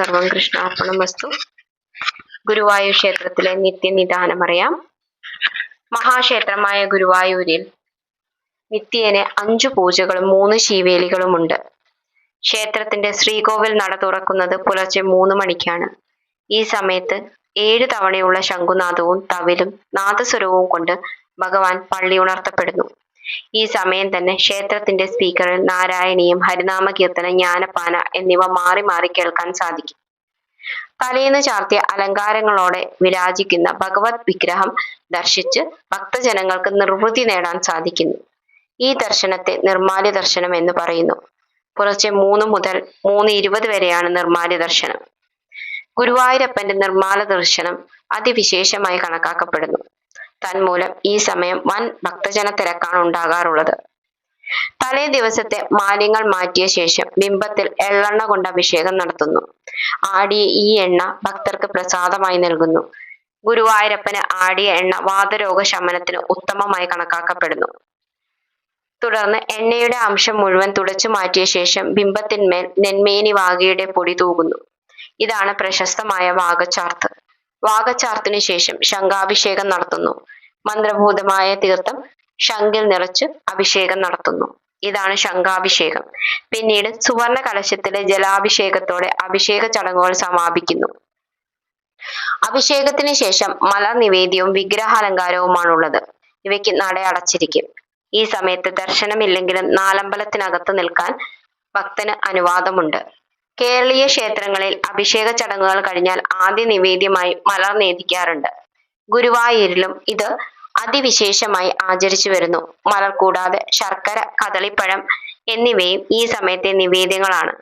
സർവം കൃഷ്ണാർപ്പണം വസ്തു ഗുരുവായൂർ ക്ഷേത്രത്തിലെ നിത്യനിദാനമറിയാം മഹാക്ഷേത്രമായ ഗുരുവായൂരിൽ നിത്യേന അഞ്ചു പൂജകളും മൂന്ന് ശീവേലികളുമുണ്ട്. ക്ഷേത്രത്തിന്റെ ശ്രീകോവിൽ നട തുറക്കുന്നത് പുലർച്ചെ മൂന്ന് മണിക്കാണ്. ഈ സമയത്ത് ഏഴു തവണയുള്ള ശംഖുനാദവും തവിലും നാദസ്വരവും കൊണ്ട് ഭഗവാൻ പള്ളി ഉണർത്തപ്പെടുന്നു. ഈ സമയം തന്നെ ക്ഷേത്രത്തിന്റെ സ്പീക്കറിൽ നാരായണീയം ഹരിനാമ കീർത്തനം ജ്ഞാനപാന എന്നിവ മാറി മാറി കേൾക്കാൻ സാധിക്കും. തലേന്ന് ചാർത്തിയ അലങ്കാരങ്ങളോടെ വിരാജിക്കുന്ന ഭഗവത് വിഗ്രഹം ദർശിച്ച് ഭക്തജനങ്ങൾക്ക് നിർവൃതി നേടാൻ സാധിക്കുന്നു. ഈ ദർശനത്തെ നിർമാല്യ ദർശനം എന്ന് പറയുന്നു. പുലർച്ചെ മൂന്ന് മുതൽ മൂന്ന് ഇരുപത് വരെയാണ് നിർമാല്യ ദർശനം. ഗുരുവായൂരപ്പന്റെ നിർമാല ദർശനം അതിവിശേഷമായി കണക്കാക്കപ്പെടുന്നു. തന്മൂലം ഈ സമയം വൻ ഭക്തജന തിരക്കാണ് ഉണ്ടാകാറുള്ളത് തലേ ദിവസത്തെ മാലിന്യങ്ങൾ മാറ്റിയ ശേഷം ബിംബത്തിൽ എള്ളെണ്ണ കൊണ്ട് അഭിഷേകം നടത്തുന്നു. ആടിയ ഈ എണ്ണ ഭക്തർക്ക് പ്രസാദമായി നൽകുന്നു. ഗുരുവായൂരപ്പന് ആടിയ എണ്ണ വാതരോഗ ശമനത്തിന് ഉത്തമമായി കണക്കാക്കപ്പെടുന്നു. തുടർന്ന് എണ്ണയുടെ അംശം മുഴുവൻ തുടച്ചു മാറ്റിയ ശേഷം ബിംബത്തിന്മേൽ നെന്മേനി വാഗയുടെ പൊടി തൂകുന്നു. ഇതാണ് പ്രശസ്തമായ വാഗച്ചാർത്ത് വാഗച്ചാർത്തിനു ശേഷം ശംഖാഭിഷേകം നടത്തുന്നു. മന്ത്രഭൂതമായ തീർത്ഥം ശംഖിൽ നിറച്ച് അഭിഷേകം നടത്തുന്നു. ഇതാണ് ശംഖാഭിഷേകം. പിന്നീട് സുവർണ കലശത്തിലെ ജലാഭിഷേകത്തോടെ അഭിഷേക ചടങ്ങുകൾ സമാപിക്കുന്നു. അഭിഷേകത്തിന് ശേഷം മലർ നിവേദ്യവും വിഗ്രഹാലങ്കാരവുമാണുള്ളത്. ഇവയ്ക്ക് നട അടച്ചിരിക്കും. ഈ സമയത്ത് ദർശനമില്ലെങ്കിലും നാലമ്പലത്തിനകത്ത് നിൽക്കാൻ ഭക്തന് അനുവാദമുണ്ട്. കേരളീയ ക്ഷേത്രങ്ങളിൽ അഭിഷേക ചടങ്ങുകൾ കഴിഞ്ഞാൽ ആദ്യ നിവേദ്യമായി മലർ നേദിക്കാറുണ്ട്. ഗുരുവായൂരിലും ഇത് അതിവിശേഷമായി ആചരിച്ചു വരുന്നു. മലർ കൂടാതെ ശർക്കര കദളിപ്പഴം എന്നിവയും ഈ സമയത്തെ നിവേദ്യങ്ങളാണ്.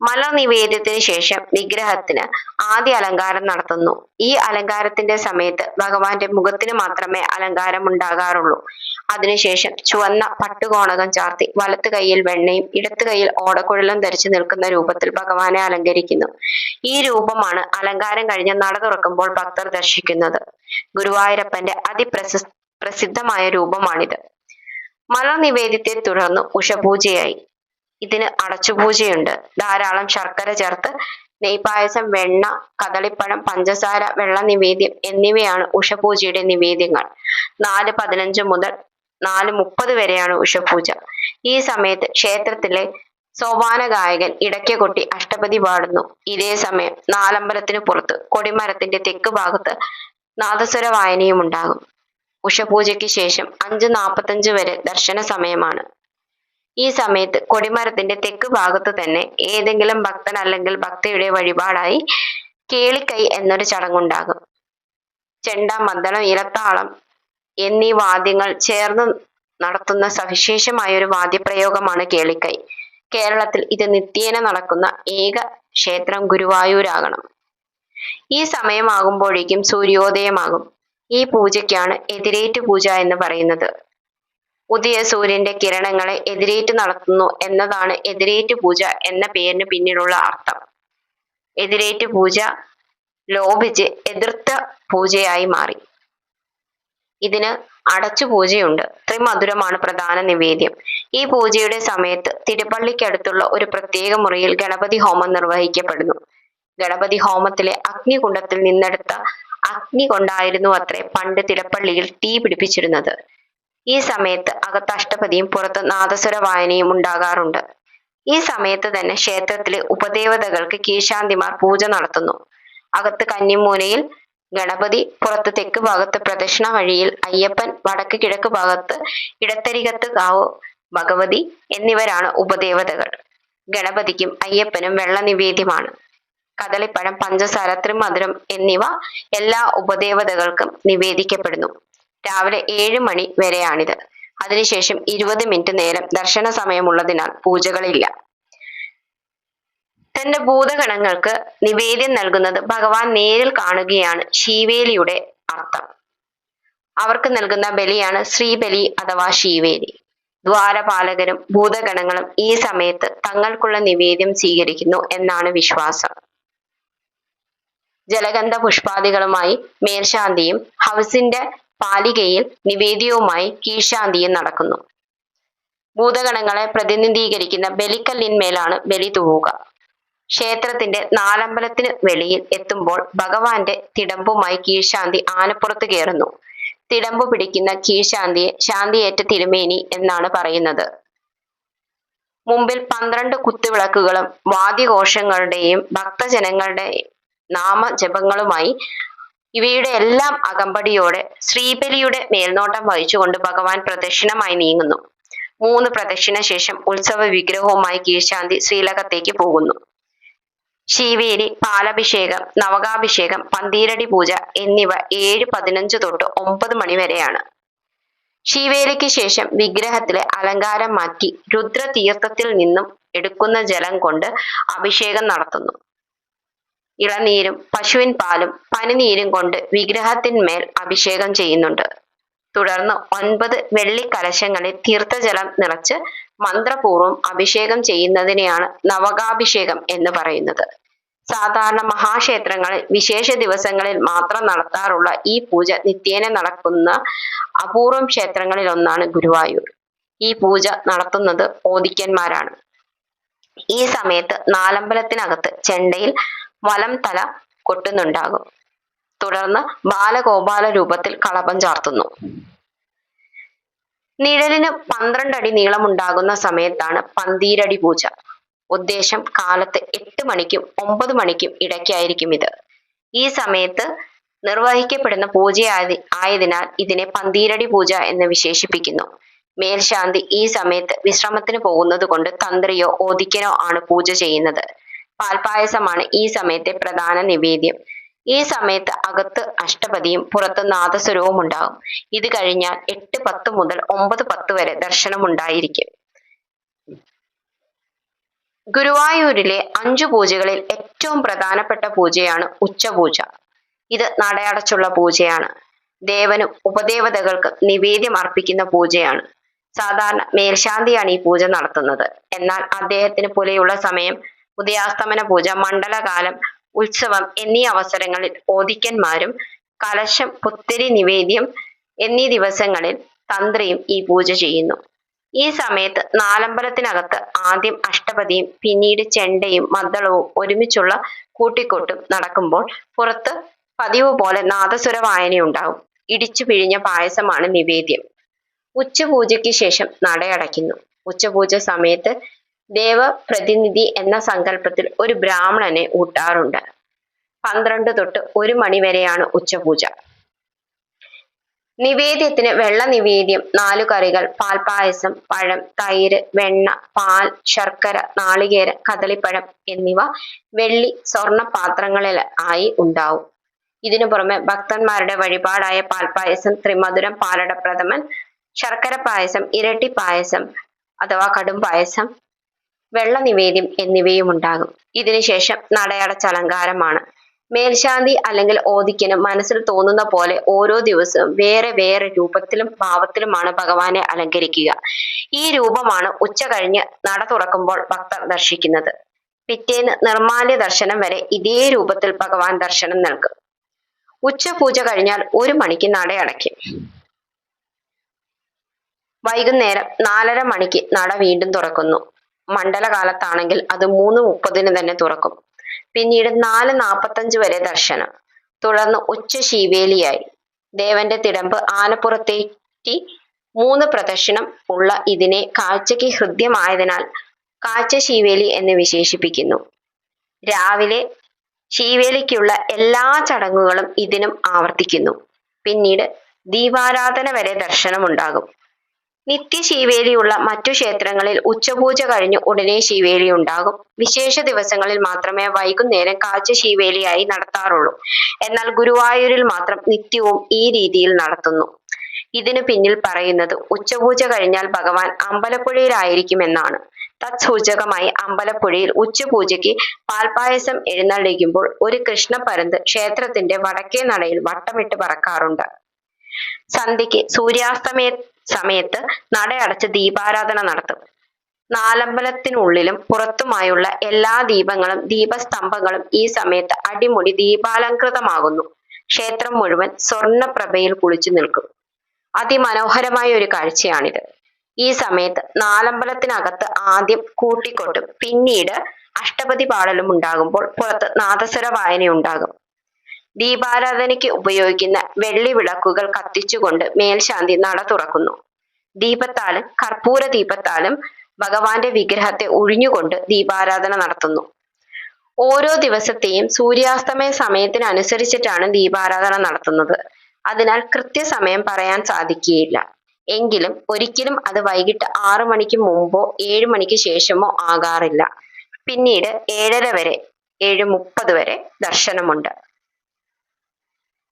മലർ നിവേദ്യത്തിന് ശേഷം വിഗ്രഹത്തിന് ആദ്യ അലങ്കാരം നടത്തുന്നു. ഈ അലങ്കാരത്തിന്റെ സമയത്ത് ഭഗവാന്റെ മുഖത്തിന് മാത്രമേ അലങ്കാരം ഉണ്ടാകാറുള്ളൂ. അതിനുശേഷം ചുവന്ന പട്ടുകോണകം ചാർത്തി വലത്ത് കൈയിൽ വെണ്ണയും ഇടത്ത് കൈയിൽ ഓടക്കുഴലും ധരിച്ചു നിൽക്കുന്ന രൂപത്തിൽ ഭഗവാനെ അലങ്കരിക്കുന്നു. ഈ രൂപമാണ് അലങ്കാരം കഴിഞ്ഞ് നട തുറക്കുമ്പോൾ ഭക്തർ ദർശിക്കുന്നത്. ഗുരുവായൂരപ്പന്റെ അതിപ്രസി പ്രസിദ്ധമായ രൂപമാണിത്. മലനിവേദ്യത്തെ തുടർന്ന് ഉഷപൂജയായി. ഇതിന് അടച്ചുപൂജയുണ്ട് ധാരാളം ശർക്കര ചേർത്ത് നെയ്പായസം വെണ്ണ കദളിപ്പഴം പഞ്ചസാര വെള്ള നിവേദ്യം എന്നിവയാണ് ഉഷപൂജയുടെ നിവേദ്യങ്ങൾ. നാല് പതിനഞ്ച് മുതൽ നാല് മുപ്പത് വരെയാണ് ഉഷപൂജ. ഈ സമയത്ത് ക്ഷേത്രത്തിലെ സോപാന ഗായകൻ ഇടയ്ക്ക കൊട്ടി അഷ്ടപതി പാടുന്നു. ഇതേ സമയം നാലമ്പലത്തിന് പുറത്ത് കൊടിമരത്തിന്റെ തെക്ക് ഭാഗത്ത് നാദസ്വര വായനയും ഉണ്ടാകും. ഉഷപൂജയ്ക്ക് ശേഷം അഞ്ച് നാൽപ്പത്തഞ്ച് വരെ ദർശന സമയമാണ്. ഈ സമയത്ത് കൊടിമരത്തിന്റെ തെക്ക് ഭാഗത്ത് തന്നെ ഏതെങ്കിലും ഭക്തൻ അല്ലെങ്കിൽ ഭക്തയുടെ വഴിപാടായി കേളിക്കൈ എന്നൊരു ചടങ്ങുണ്ടാകും. ചെണ്ട മദ്ദളം ഇലത്താളം എന്നീ വാദ്യങ്ങൾ ചേർന്ന് നടത്തുന്ന സവിശേഷമായ ഒരു വാദ്യപ്രയോഗമാണ് കേളിക്കൈ. കേരളത്തിൽ ഇത് നിത്യേന നടക്കുന്ന ഏക ക്ഷേത്രം ഗുരുവായൂരാകണം. ഈ സമയമാകുമ്പോഴേക്കും സൂര്യോദയമാകും. ഈ പൂജയ്ക്കാണ് എതിരേറ്റ് പൂജ എന്ന് പറയുന്നത്. ഉദയ സൂര്യന്റെ കിരണങ്ങളെ എതിരേറ്റ് നടത്തുന്നു എന്നതാണ് എതിരേറ്റ് പൂജ എന്ന പേരിന് പിന്നിലുള്ള അർത്ഥം. എതിരേറ്റ് പൂജ ലോപിച്ച് എതിർത്ത പൂജയായി മാറി. ഇതിന് അടച്ചു പൂജയുണ്ട്. ത്രിമധുരമാണ് പ്രധാന നിവേദ്യം. ഈ പൂജയുടെ സമയത്ത് തിരുപ്പള്ളിക്കടുത്തുള്ള ഒരു പ്രത്യേക മുറിയിൽ ഗണപതി ഹോമം നിർവഹിക്കപ്പെടുന്നു. ഗണപതി ഹോമത്തിലെ അഗ്നികുണ്ഡത്തിൽ നിന്നെടുത്ത അഗ്നി കൊണ്ടായിരുന്നു അത്രേ പണ്ട് തിരുപ്പള്ളിയിൽ തീ പിടിപ്പിച്ചിരുന്നത് ഈ സമയത്ത് അകത്ത് അഷ്ടപതിയും പുറത്ത് നാദസ്വര വായനയും ഉണ്ടാകാറുണ്ട്. ഈ സമയത്ത് തന്നെ ക്ഷേത്രത്തിലെ ഉപദേവതകൾക്ക് കീശാന്തിമാർ പൂജ നടത്തുന്നു. അകത്ത് കന്നിമൂലയിൽ ഗണപതി പുറത്ത് തെക്ക് ഭാഗത്ത് പ്രദക്ഷിണ വഴിയിൽ അയ്യപ്പൻ വടക്ക് കിഴക്ക് ഭാഗത്ത് ഇടത്തരികത്ത് കാവ് ഭഗവതി എന്നിവരാണ് ഉപദേവതകൾ. ഗണപതിക്കും അയ്യപ്പനും വെള്ള നിവേദ്യമാണ് കദളിപ്പഴം പഞ്ചസാര ത്രിമധുരം എന്നിവ എല്ലാ ഉപദേവതകൾക്കും നിവേദിക്കപ്പെടുന്നു. രാവിലെ ഏഴ് മണി വരെയാണിത്. അതിനുശേഷം ഇരുപത് മിനിറ്റ് നേരം ദർശന സമയമുള്ളതിനാൽ പൂജകളില്ല. തന്റെ ഭൂതഗണങ്ങൾക്ക് നിവേദ്യം നൽകുന്നത് ഭഗവാൻ നേരിൽ കാണുകയാണ് ശീവേലിയുടെ അർത്ഥം. അവർക്ക് നൽകുന്ന ബലിയാണ് ശ്രീബലി അഥവാ ശീവേലി. ദ്വാരപാലകരും ഭൂതഗണങ്ങളും ഈ സമയത്ത് തങ്ങൾക്കുള്ള നിവേദ്യം സ്വീകരിക്കുന്നു എന്നാണ് വിശ്വാസം. ജലഗന്ധ പുഷ്പാദികളുമായി മേൽശാന്തിയും ഹൗസിന്റെ പാലികയിൽ നിവേദ്യവുമായി കീഴ്ശാന്തിയും നടക്കുന്നു. ഭൂതഗണങ്ങളെ പ്രതിനിധീകരിക്കുന്ന ബലിക്കല്ലിന്മേലാണ് ബലി തൂവുക. ക്ഷേത്രത്തിന്റെ നാലമ്പലത്തിന് വെളിയിൽ എത്തുമ്പോൾ ഭഗവാന്റെ തിടമ്പുമായി കീഴ്ശാന്തി ആനപ്പുറത്ത് കയറുന്നു. തിടമ്പു പിടിക്കുന്ന കീഴ്ശാന്തിയെ ശാന്തിയേറ്റ തിരുമേനി എന്നാണ് പറയുന്നത്. മുമ്പിൽ പന്ത്രണ്ട് കുത്തുവിളക്കുകളും വാദ്യഘോഷങ്ങളുടെയും ഭക്തജനങ്ങളുടെ നാമജപങ്ങളുമായി ഇവയുടെ എല്ലാം അകമ്പടിയോടെ ശ്രീബലിയുടെ മേൽനോട്ടം വഹിച്ചുകൊണ്ട് ഭഗവാൻ പ്രദക്ഷിണമായി നീങ്ങുന്നു. മൂന്ന് പ്രദക്ഷിണ ശേഷം ഉത്സവ വിഗ്രഹവുമായി കീഴ്ശാന്തി ശ്രീലകത്തേക്ക് പോകുന്നു. ശിവേരി പാലഭിഷേകം നവകാഭിഷേകം പന്തീരടി പൂജ എന്നിവ ഏഴ് പതിനഞ്ച് തൊട്ട് ഒമ്പത് മണി വരെയാണ്. ശിവേലിക്ക് ശേഷം വിഗ്രഹത്തിലെ അലങ്കാരം മാറ്റി രുദ്രതീർത്ഥത്തിൽ നിന്നും എടുക്കുന്ന ജലം കൊണ്ട് അഭിഷേകം നടത്തുന്നു. ഇളനീരും പശുവിൻ പാലും പനിനീരും കൊണ്ട് വിഗ്രഹത്തിന്മേൽ അഭിഷേകം ചെയ്യുന്നുണ്ട്. തുടർന്ന് ഒൻപത് വെള്ളി കലശങ്ങളിൽ തീർത്ഥജലം നിറച്ച് മന്ത്രപൂർവം അഭിഷേകം ചെയ്യുന്നതിനെയാണ് നവകാഭിഷേകം എന്ന് പറയുന്നത്. സാധാരണ മഹാക്ഷേത്രങ്ങളിൽ വിശേഷ ദിവസങ്ങളിൽ മാത്രം നടത്താറുള്ള ഈ പൂജ നിത്യേന നടക്കുന്ന അപൂർവം ക്ഷേത്രങ്ങളിൽ ഒന്നാണ് ഗുരുവായൂർ. ഈ പൂജ നടത്തുന്നത് ഓദിക്കന്മാരാണ്. ഈ സമയത്ത് നാലമ്പലത്തിനകത്ത് ചെണ്ടയിൽ വലം തല കൊട്ടുന്നുണ്ടാകും. തുടർന്ന് ബാലഗോപാല രൂപത്തിൽ കളഭം ചാർത്തുന്നു. നിഴലിന് പന്ത്രണ്ടടി നീളമുണ്ടാകുന്ന സമയത്താണ് പന്തീരടി പൂജ. ഉദ്ദേശം കാലത്ത് എട്ട് മണിക്കും ഒമ്പത് മണിക്കും ഇടയ്ക്കായിരിക്കും ഇത്. ഈ സമയത്ത് നിർവഹിക്കപ്പെടുന്ന പൂജ ആയതിനാൽ ഇതിനെ പന്തീരടി പൂജ എന്ന് വിശേഷിപ്പിക്കുന്നു. മേൽശാന്തി ഈ സമയത്ത് വിശ്രമത്തിന് പോകുന്നത് കൊണ്ട് തന്ത്രിയോ ഓദിക്കനോ ആണ് പൂജ ചെയ്യുന്നത്. പാൽപായസമാണ് ഈ സമയത്തെ പ്രധാന നിവേദ്യം. ഈ സമയത്ത് അകത്ത് അഷ്ടപതിയും പുറത്ത് നാദസ്വരവും ഉണ്ടാകും. ഇത് കഴിഞ്ഞാൽ എട്ട് പത്ത് മുതൽ ഒമ്പത് പത്ത് വരെ ദർശനം ഉണ്ടായിരിക്കും. ഗുരുവായൂരിലെ അഞ്ചു പൂജകളിൽ ഏറ്റവും പ്രധാനപ്പെട്ട പൂജയാണ് ഉച്ചപൂജ. ഇത് നടയടച്ചുള്ള പൂജയാണ്. ദേവനും ഉപദേവതകൾക്ക് നിവേദ്യം അർപ്പിക്കുന്ന പൂജയാണ്. സാധാരണ മേൽശാന്തിയാണ് ഈ പൂജ നടത്തുന്നത്. എന്നാൽ അദ്ദേഹത്തിന് പുലയുള്ള സമയം ഉദയാസ്തമന പൂജ മണ്ഡലകാലം ഉത്സവം എന്നീ അവസരങ്ങളിൽ ഓദിക്കന്മാരും കലശം പുത്തിരി നിവേദ്യം എന്നീ ദിവസങ്ങളിൽ തന്ത്രിയും ഈ പൂജ ചെയ്യുന്നു. ഈ സമയത്ത് നാലമ്പലത്തിനകത്ത് ആദ്യം അഷ്ടപതിയും പിന്നീട് ചെണ്ടയും മദ്ദളവും ഒരുമിച്ചുള്ള കൂട്ടിക്കൊട്ടും നടക്കുമ്പോൾ പുറത്ത് പതിവ് പോലെ നാദസ്വര വായനയുണ്ടാവും. ഇടിച്ചു പിഴിഞ്ഞ പായസമാണ് നിവേദ്യം. ഉച്ചപൂജയ്ക്ക് ശേഷം നടയടയ്ക്കുന്നു. ഉച്ചപൂജ സമയത്ത് ദേവപ്രതിനിധി എന്ന സങ്കല്പത്തിൽ ഒരു ബ്രാഹ്മണനെ ഊട്ടാറുണ്ട്. പന്ത്രണ്ട് തൊട്ട് ഒരു മണി വരെയാണ് ഉച്ചപൂജ. നിവേദ്യത്തിന് വെള്ള നിവേദ്യം നാലു കറികൾ പാൽപായസം പഴം തൈര് വെണ്ണ പാൽ ശർക്കര നാളികേര കദളിപ്പഴം എന്നിവ വെള്ളി സ്വർണ പാത്രങ്ങളിൽ ആയി ഉണ്ടാവും. ഇതിനു പുറമെ ഭക്തന്മാരുടെ വഴിപാടായ പാൽപായസം ത്രിമധുരം പാലടപ്രഥമൻ ശർക്കര പായസം ഇരട്ടി പായസം അഥവാ കടും പായസം വെള്ള നിവേദ്യം എന്നിവയും ഉണ്ടാകും ഇതിനുശേഷം നടയടച്ച അലങ്കാരമാണ് മേൽശാന്തി അല്ലെങ്കിൽ ഓദിക്കന് മനസ്സിൽ തോന്നുന്ന പോലെ ഓരോ ദിവസവും വേറെ വേറെ രൂപത്തിലും ഭാവത്തിലുമാണ് ഭഗവാനെ അലങ്കരിക്കുക. ഈ രൂപമാണ് ഉച്ച കഴിഞ്ഞ് നട തുറക്കുമ്പോൾ ഭക്തർ ദർശിക്കുന്നത്. പിറ്റേന്ന് നിർമാല്യ ദർശനം വരെ ഇതേ രൂപത്തിൽ ഭഗവാൻ ദർശനം നൽകും. ഉച്ചപൂജ കഴിഞ്ഞാൽ ഒരു മണിക്ക് നട അടയ്ക്കും വൈകുന്നേരം നാലര മണിക്ക് നട വീണ്ടും തുറക്കുന്നു. മണ്ഡലകാലത്താണെങ്കിൽ അത് മൂന്ന് മുപ്പതിന് തന്നെ തുറക്കും. പിന്നീട് നാല് നാപ്പത്തഞ്ച് വരെ ദർശനം. തുടർന്ന് ഉച്ച ശീവേലിയായി. ദേവന്റെ തിടമ്പ് ആനപ്പുറത്തേറ്റി മൂന്ന് പ്രദക്ഷിണം ഉള്ള ഇതിനെ കാഴ്ചയ്ക്ക് ഹൃദ്യമായതിനാൽ കാഴ്ച ശീവേലി എന്ന് വിശേഷിപ്പിക്കുന്നു. രാവിലെ ശീവേലിക്കുള്ള എല്ലാ ചടങ്ങുകളും ഇതിനും ആവർത്തിക്കുന്നു. പിന്നീട് ദീപാരാധന വരെ ദർശനമുണ്ടാകും. നിത്യ ശീവേലിയുള്ള മറ്റു ക്ഷേത്രങ്ങളിൽ ഉച്ചപൂജ കഴിഞ്ഞ് ഉടനെ ശീവേലി ഉണ്ടാകും. വിശേഷ ദിവസങ്ങളിൽ മാത്രമേ വൈകുന്നേരം കാഴ്ച ശീവേലിയായി നടത്താറുള്ളൂ. എന്നാൽ ഗുരുവായൂരിൽ മാത്രം നിത്യവും ഈ രീതിയിൽ നടത്തുന്നു. ഇതിനു പിന്നിൽ പറയുന്നത് ഉച്ചപൂജ കഴിഞ്ഞാൽ ഭഗവാൻ അമ്പലപ്പുഴയിലായിരിക്കുമെന്നാണ്. തത്സൂചകമായി അമ്പലപ്പുഴയിൽ ഉച്ചപൂജയ്ക്ക് പാൽപായസം എഴുന്നള്ളിക്കുമ്പോൾ ഒരു കൃഷ്ണപരന്ത് ക്ഷേത്രത്തിന്റെ വടക്കേ നടയിൽ വട്ടമിട്ട് പറക്കാറുണ്ട്. സന്ധ്യയ്ക്ക് സൂര്യാസ്തമയ സമയത്ത് നടയടച്ച് ദീപാരാധന നടത്തും. നാലമ്പലത്തിനുള്ളിലും പുറത്തുമായുള്ള എല്ലാ ദീപങ്ങളും ദീപസ്തംഭങ്ങളും ഈ സമയത്ത് അടിമുടി ദീപാലംകൃതമാകുന്നു. ക്ഷേത്രം മുഴുവൻ സ്വർണപ്രഭയിൽ കുളിച്ചു നിൽക്കും. അതിമനോഹരമായ ഒരു കാഴ്ചയാണിത്. ഈ സമയത്ത് നാലമ്പലത്തിനകത്ത് ആദ്യം കൂട്ടിക്കൊട്ടും. പിന്നീട് അഷ്ടപതി പാടലും ഉണ്ടാകുമ്പോൾ പുറത്ത് നാദസ്വര വായനയുണ്ടാകും. ദീപാരാധനയ്ക്ക് ഉപയോഗിക്കുന്ന വെള്ളി വിളക്കുകൾ കത്തിച്ചുകൊണ്ട് മേൽശാന്തി നട തുറക്കുന്നു. ദീപത്താലും കർപ്പൂര ദീപത്താലും ഭഗവാന്റെ വിഗ്രഹത്തെ ഒഴിഞ്ഞുകൊണ്ട് ദീപാരാധന നടത്തുന്നു. ഓരോ ദിവസത്തെയും സൂര്യാസ്തമയ സമയത്തിനനുസരിച്ചിട്ടാണ് ദീപാരാധന നടത്തുന്നത്. അതിനാൽ കൃത്യസമയം പറയാൻ സാധിക്കുകയില്ല. എങ്കിലും ഒരിക്കലും അത് വൈകിട്ട് ആറു മണിക്ക് മുമ്പോ ഏഴു മണിക്ക് ശേഷമോ ആകാറില്ല. പിന്നീട് ഏഴര വരെ ഏഴ് മുപ്പത് വരെ ദർശനമുണ്ട്.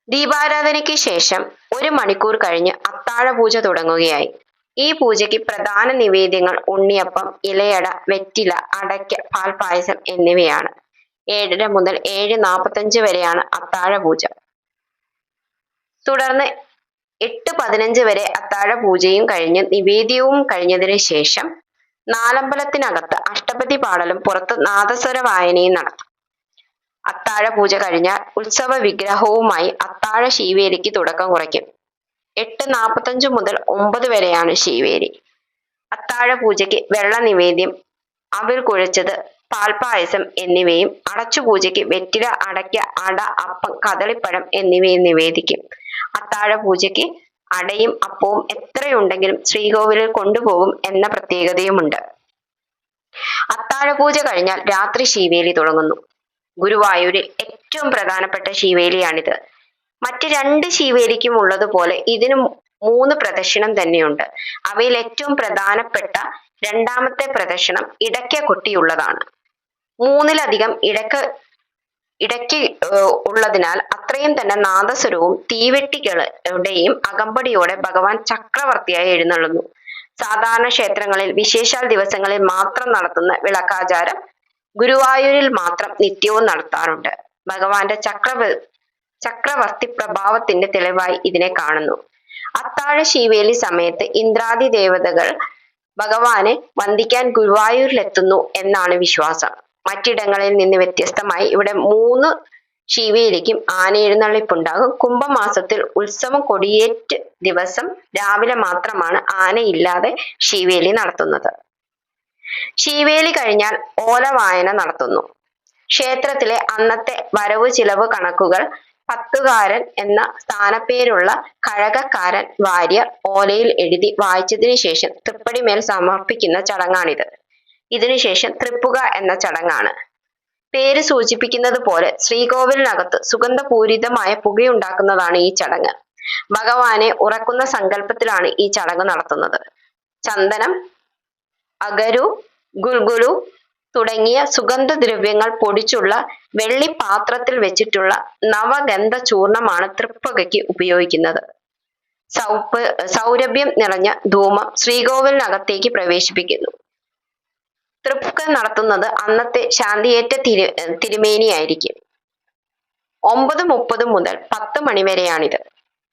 ദീപാരാധനയ്ക്ക് ശേഷം ഒരു മണിക്കൂർ കഴിഞ്ഞ് അത്താഴ പൂജ തുടങ്ങുകയായി. ഈ പൂജയ്ക്ക് പ്രധാന നിവേദ്യങ്ങൾ ഉണ്ണിയപ്പം ഇലയട വെറ്റില അടയ്ക്ക പാൽപായസം എന്നിവയാണ്. ഏഴര മുതൽ ഏഴ് നാൽപ്പത്തഞ്ച് വരെയാണ് അത്താഴ പൂജ. തുടർന്ന് എട്ട് പതിനഞ്ച് വരെ അത്താഴ പൂജയും കഴിഞ്ഞ് നിവേദ്യവും കഴിഞ്ഞതിന് ശേഷം നാലമ്പലത്തിനകത്ത് അഷ്ടപതി പാടലും പുറത്ത് നാദസ്വര വായനയും നടത്തും. അത്താഴ പൂജ കഴിഞ്ഞാൽ ഉത്സവ വിഗ്രഹവുമായി അത്താഴ ശീവേലിക്ക് തുടക്കം കുറിക്കും. എട്ട് നാൽപ്പത്തഞ്ച് മുതൽ ഒമ്പത് വരെയാണ് ശീവേലി. അത്താഴ പൂജയ്ക്ക് വെള്ള നിവേദ്യം അവിൽ കുഴച്ചത് പാൽപായസം എന്നിവയും അടച്ചു പൂജയ്ക്ക് വെറ്റില അടയ്ക്ക അട അപ്പം കദളിപ്പഴം എന്നിവയും നിവേദിക്കും. അത്താഴ പൂജയ്ക്ക് അടയും അപ്പവും എത്രയുണ്ടെങ്കിലും ശ്രീകോവിലിൽ കൊണ്ടുപോകും എന്ന പ്രത്യേകതയുമുണ്ട്. അത്താഴ പൂജ കഴിഞ്ഞാൽ രാത്രി ശീവേലി തുടങ്ങുന്നു. ഗുരുവായൂരിൽ ഏറ്റവും പ്രധാനപ്പെട്ട ശിവേലിയാണിത്. മറ്റ് രണ്ട് ശിവേലിക്കും ഉള്ളതുപോലെ ഇതിന് മൂന്ന് പ്രദക്ഷിണം തന്നെയുണ്ട്. അവയിൽ ഏറ്റവും പ്രധാനപ്പെട്ട രണ്ടാമത്തെ പ്രദക്ഷിണം ഇടയ്ക്ക കൊട്ടിയുള്ളതാണ്. മൂന്നിലധികം ഇടയ്ക്ക് ഇടയ്ക്ക് ഉള്ളതിനാൽ അത്രയും തന്നെ നാദസ്വരവും തീവെട്ടികളുടെയും അകമ്പടിയോടെ ഭഗവാൻ ചക്രവർത്തിയായി എഴുന്നള്ളുന്നു. സാധാരണ ക്ഷേത്രങ്ങളിൽ വിശേഷാൽ ദിവസങ്ങളിൽ മാത്രം നടത്തുന്ന വിളക്കാചാരം ഗുരുവായൂരിൽ മാത്രം നിത്യവും നടത്താറുണ്ട്. ഭഗവാന്റെ ചക്രവ ചക്രവർത്തി പ്രഭാവത്തിന്റെ തെളിവായി ഇതിനെ കാണുന്നു. അത്താഴ ശീവേലി സമയത്ത് ഇന്ദ്രാദി ദേവതകൾ ഭഗവാനെ വന്ദിക്കാൻ ഗുരുവായൂരിലെത്തുന്നു എന്നാണ് വിശ്വാസം. മറ്റിടങ്ങളിൽ നിന്ന് വ്യത്യസ്തമായി ഇവിടെ മൂന്ന് ശിവേലിക്കും ആനയെഴുന്നള്ളിപ്പുണ്ടാകും. കുംഭമാസത്തിൽ ഉത്സവം കൊടിയേറ്റ് ദിവസം രാവിലെ മാത്രമാണ് ആനയില്ലാതെ ശിവേലി നടത്തുന്നത്. ശിവേലി കഴിഞ്ഞാൽ ഓല വായന നടത്തുന്നു. ക്ഷേത്രത്തിലെ അന്നത്തെ വരവ് ചിലവ് കണക്കുകൾ പത്തുകാരൻ എന്ന സ്ഥാനപ്പേരുള്ള കഴകക്കാരൻ ഭാര്യ ഓലയിൽ എഴുതി വായിച്ചതിനു ശേഷം തൃപ്പടിമേൽ സമർപ്പിക്കുന്ന ചടങ്ങാണിത്. ഇതിനുശേഷം തൃപ്പുക എന്ന ചടങ്ങാണ്. പേര് സൂചിപ്പിക്കുന്നത് പോലെ ശ്രീകോവിലിനകത്ത് സുഗന്ധപൂരിതമായ പുകയുണ്ടാക്കുന്നതാണ് ഈ ചടങ്ങ്. ഭഗവാനെ ഉറക്കുന്ന സങ്കല്പത്തിലാണ് ഈ ചടങ്ങ് നടത്തുന്നത്. ചന്ദനം അഗരു ഗുൽഗുലു തുടങ്ങിയ സുഗന്ധദ്രവ്യങ്ങൾ പൊടിച്ചുള്ള വെള്ളി പാത്രത്തിൽ വെച്ചിട്ടുള്ള നവഗന്ധ ചൂർണമാണ് തൃപ്പകയ്ക്ക് ഉപയോഗിക്കുന്നത്. സൗപ്പ് സൗരഭ്യം നിറഞ്ഞ ധൂമം ശ്രീകോവിലിനകത്തേക്ക് പ്രവേശിപ്പിക്കുന്നു. തൃപ്പുക നടത്തുന്നത് അന്നത്തെ ശാന്തിയേറ്റ തിരു തിരുമേനിയായിരിക്കും. ഒമ്പത് മുപ്പത് മുതൽ പത്ത് മണിവരെയാണിത്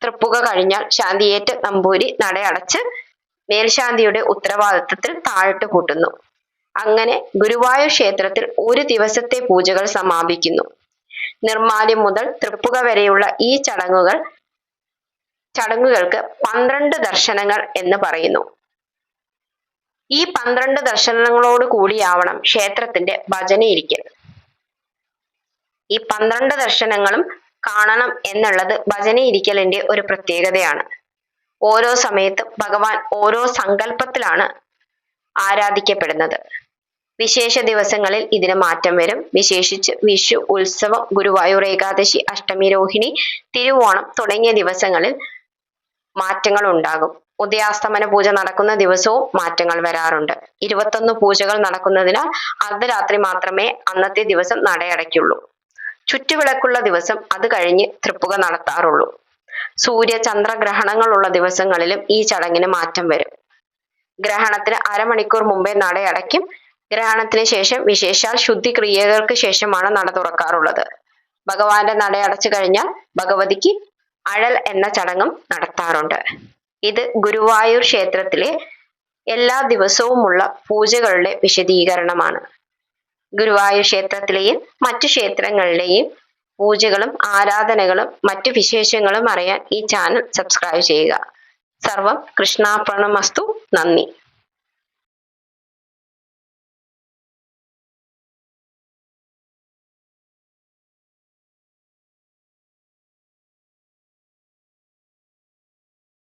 തൃപ്പുക കഴിഞ്ഞാൽ ശാന്തിയേറ്റ നമ്പൂരി നടയടച്ച് മേൽശാന്തിയുടെ ഉത്തരവാദിത്വത്തിൽ താഴ്ത്തു കൂട്ടുന്നു. അങ്ങനെ ഗുരുവായൂർ ക്ഷേത്രത്തിൽ ഒരു ദിവസത്തെ പൂജകൾ സമാപിക്കുന്നു. നിർമാല്യം മുതൽ തൃപ്പുക വരെയുള്ള ഈ ചടങ്ങുകൾ ചടങ്ങുകൾക്ക് പന്ത്രണ്ട് ദർശനങ്ങൾ എന്ന് പറയുന്നു. ഈ പന്ത്രണ്ട് ദർശനങ്ങളോട് കൂടിയാവണം ക്ഷേത്രത്തിന്റെ ഭജനയിരിക്കൽ. ഈ പന്ത്രണ്ട് ദർശനങ്ങളും കാണണം എന്നുള്ളത് ഭജനയിരിക്കലിന്റെ ഒരു പ്രത്യേകതയാണ്. ഓരോ സമയത്തും ഭഗവാൻ ഓരോ സങ്കല്പത്തിലാണ് ആരാധിക്കപ്പെടുന്നത്. വിശേഷ ദിവസങ്ങളിൽ ഇതിന് മാറ്റം വരും. വിശേഷിച്ച് വിഷു ഉത്സവം ഗുരുവായൂർ ഏകാദശി അഷ്ടമി രോഹിണി തിരുവോണം തുടങ്ങിയ ദിവസങ്ങളിൽ മാറ്റങ്ങൾ ഉണ്ടാകും. ഉദയാസ്തമന പൂജ നടക്കുന്ന ദിവസവും മാറ്റങ്ങൾ വരാറുണ്ട്. ഇരുപത്തൊന്ന് പൂജകൾ നടക്കുന്നതിനാൽ അർദ്ധരാത്രി മാത്രമേ അന്നത്തെ ദിവസം നടയടയ്ക്കുള്ളൂ. ചുറ്റുവിളക്കുള്ള ദിവസം അത് കഴിഞ്ഞ് തൃപ്പുക നടത്താറുള്ളൂ. സൂര്യ ചന്ദ്ര ഗ്രഹണങ്ങളുള്ള ദിവസങ്ങളിലും ഈ ചടങ്ങിന് മാറ്റം വരും. ഗ്രഹണത്തിന് അരമണിക്കൂർ മുമ്പേ നടയടയ്ക്കും ഗ്രഹണത്തിന് ശേഷം വിശേഷാൽ ശുദ്ധി ക്രിയകൾക്ക് ശേഷമാണ് നട തുറക്കാറുള്ളത്. ഭഗവാന്റെ നട അടച്ചു കഴിഞ്ഞാൽ ഭഗവതിക്ക് അഴൽ എന്ന ചടങ്ങും നടത്താറുണ്ട്. ഇത് ഗുരുവായൂർ ക്ഷേത്രത്തിലെ എല്ലാ ദിവസവുമുള്ള പൂജകളുടെ വിശദീകരണമാണ്. ഗുരുവായൂർ ക്ഷേത്രത്തിലെയും മറ്റു ക്ഷേത്രങ്ങളിലെയും പൂജകളും ആരാധനകളും മറ്റു വിശേഷങ്ങളും അറിയാൻ ഈ ചാനൽ സബ്സ്ക്രൈബ് ചെയ്യുക. സർവം കൃഷ്ണാർപ്പണമസ്തു. നന്ദി.